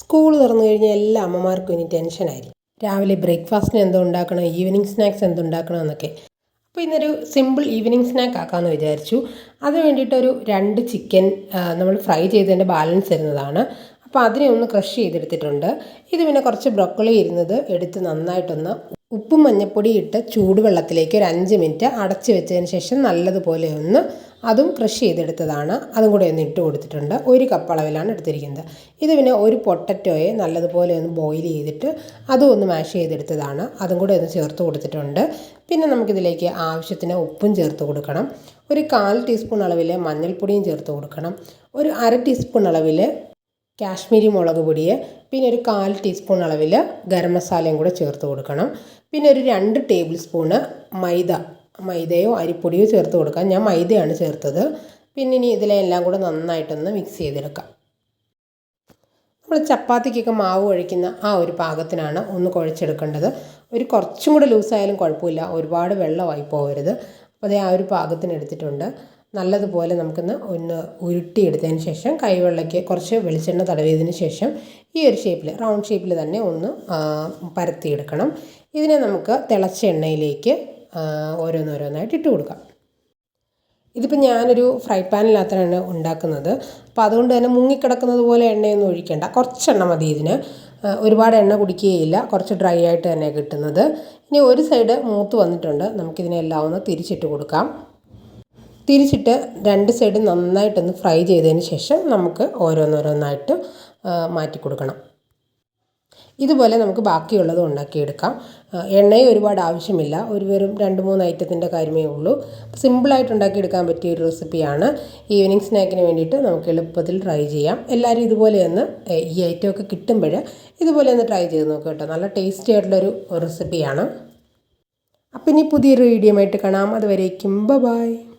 School തുറന്നു കഴിഞ്ഞാൽ എല്ലാ അമ്മമാർക്കും ഇനി ടെൻഷനായിരിക്കും രാവിലെ ബ്രേക്ക്ഫാസ്റ്റിന് എന്തോ ഉണ്ടാക്കണം ഈവനിങ് സ്നാക്സ് എന്തുണ്ടാക്കണം എന്നൊക്കെ. അപ്പോൾ ഇന്നൊരു സിമ്പിൾ ഈവനിങ് സ്നാക്ക് ആക്കാമെന്ന് വിചാരിച്ചു. അതിന് വേണ്ടിയിട്ടൊരു രണ്ട് ചിക്കൻ നമ്മൾ ഫ്രൈ ചെയ്തതിന്റെ ബാലൻസ് വരുന്നതാണ് അപ്പോൾ അതിനെ ഒന്ന് ക്രഷ് ചെയ്തെടുത്തിട്ടുണ്ട്. ഇത് പിന്നെ കുറച്ച് ബ്രൊക്കോളി ഇരുന്നത് എടുത്ത് നന്നായിട്ടൊന്ന് ഉപ്പും മഞ്ഞപ്പൊടി ഇട്ട് ചൂടുവെള്ളത്തിലേക്ക് ഒരു അഞ്ച് മിനിറ്റ് അടച്ചു വെച്ചതിന് ശേഷം നല്ലതുപോലെ ഒന്ന് അതും ക്രഷ് ചെയ്തെടുത്തതാണ്. അതും കൂടെ ഒന്ന് ഇട്ട് കൊടുത്തിട്ടുണ്ട്. ഒരു കപ്പ് അളവിലാണ് എടുത്തിരിക്കുന്നത്. ഇത് പിന്നെ ഒരു പൊട്ടറ്റോയെ നല്ലതുപോലെ ഒന്ന് ബോയിൽ ചെയ്തിട്ട് അതും ഒന്ന് മാഷ് ചെയ്തെടുത്തതാണ്. അതും കൂടെ ഒന്ന് ചേർത്ത് കൊടുത്തിട്ടുണ്ട്. പിന്നെ നമുക്കിതിലേക്ക് ആവശ്യത്തിന് ഉപ്പും ചേർത്ത് കൊടുക്കണം. ഒരു കാൽ ടീസ്പൂൺ അളവിൽ മഞ്ഞൾപ്പൊടിയും ചേർത്ത് കൊടുക്കണം. ഒരു അര ടീസ്പൂൺ അളവിൽ കാശ്മീരി മുളക് പൊടി പിന്നെ ഒരു കാൽ ടീസ്പൂൺ അളവിൽ ഗരം മസാലയും കൂടെ ചേർത്ത് കൊടുക്കണം. പിന്നെ ഒരു രണ്ട് ടേബിൾ സ്പൂണ് മൈദ മൈദയോ അരിപ്പൊടിയോ ചേർത്ത് കൊടുക്കാം. ഞാൻ മൈദയാണ് ചേർത്തത്. പിന്നെ ഇനി ഇതിലെല്ലാം കൂടെ നന്നായിട്ടൊന്ന് മിക്സ് ചെയ്തെടുക്കാം. നമ്മൾ ചപ്പാത്തിക്കൊക്കെ മാവ് കുഴയ്ക്കുന്ന ആ ഒരു പാകത്തിനാണ് ഒന്ന് കുഴച്ചെടുക്കേണ്ടത്. ഒരു കുറച്ചും കൂടെ ലൂസായാലും കുഴപ്പമില്ല. ഒരുപാട് വെള്ളമായി പോകരുത്. അപ്പോൾ അതേ ആ ഒരു പാകത്തിന് എടുത്തിട്ടുണ്ട്. നല്ലതുപോലെ നമുക്കൊന്ന് ഒന്ന് ഉരുട്ടിയെടുത്തതിന് ശേഷം കൈവെള്ളയ്ക്ക് കുറച്ച് വെളിച്ചെണ്ണ തടവിയതിന് ശേഷം ഈ ഒരു ഷേപ്പിൽ റൗണ്ട് ഷേപ്പിൽ തന്നെ ഒന്ന് പരത്തിയെടുക്കണം. ഇതിനെ നമുക്ക് തിളച്ച എണ്ണയിലേക്ക് ഓരോന്നോരോന്നായിട്ട് ഇട്ട് കൊടുക്കാം. ഇതിപ്പോൾ ഞാനൊരു ഫ്രൈ പാനിനകത്താണ് ഉണ്ടാക്കുന്നത്. അപ്പോൾ അതുകൊണ്ട് തന്നെ മുങ്ങിക്കിടക്കുന്നത് പോലെ എണ്ണയൊന്നും ഒഴിക്കേണ്ട. കുറച്ചെണ്ണ മതി ഇതിന്. ഒരുപാട് എണ്ണ കുടിക്കുകയില്ല. കുറച്ച് ഡ്രൈ ആയിട്ട് തന്നെ കിട്ടുന്നത്. ഇനി ഒരു സൈഡ് മൂത്ത് വന്നിട്ടുണ്ട്. നമുക്കിതിനെല്ലാം ഒന്ന് തിരിച്ചിട്ട് കൊടുക്കാം. തിരിച്ചിട്ട് രണ്ട് സൈഡ് നന്നായിട്ടൊന്ന് ഫ്രൈ ചെയ്തതിന് ശേഷം നമുക്ക് ഓരോന്നോരോന്നായിട്ട് മാറ്റി കൊടുക്കണം. ഇതുപോലെ നമുക്ക് ബാക്കിയുള്ളത് ഉണ്ടാക്കിയെടുക്കാം. എണ്ണയും ഒരുപാട് ആവശ്യമില്ല. ഒരു വെറും രണ്ട് മൂന്ന് ഐറ്റത്തിന്റെ കാര്യമേ ഉള്ളൂ. സിമ്പിളായിട്ട് ഉണ്ടാക്കിയെടുക്കാൻ പറ്റിയ ഒരു റെസിപ്പിയാണ്. ഈവനിങ് സ്നാക്കിന് വേണ്ടിയിട്ട് നമുക്ക് എളുപ്പത്തിൽ ട്രൈ ചെയ്യാം. എല്ലാവരും ഇതുപോലെ ഒന്ന് ഈ ഐറ്റമൊക്കെ കിട്ടുമ്പോൾ ഇതുപോലെ ഒന്ന് ട്രൈ ചെയ്ത് നോക്കുക കേട്ടോ. നല്ല ടേസ്റ്റി ആയിട്ടുള്ളൊരു റെസിപ്പിയാണ്. അപ്പം ഇനി പുതിയൊരു വീഡിയോ ആയിട്ട് കാണാം. അതുവരേക്കും ബ ബായ്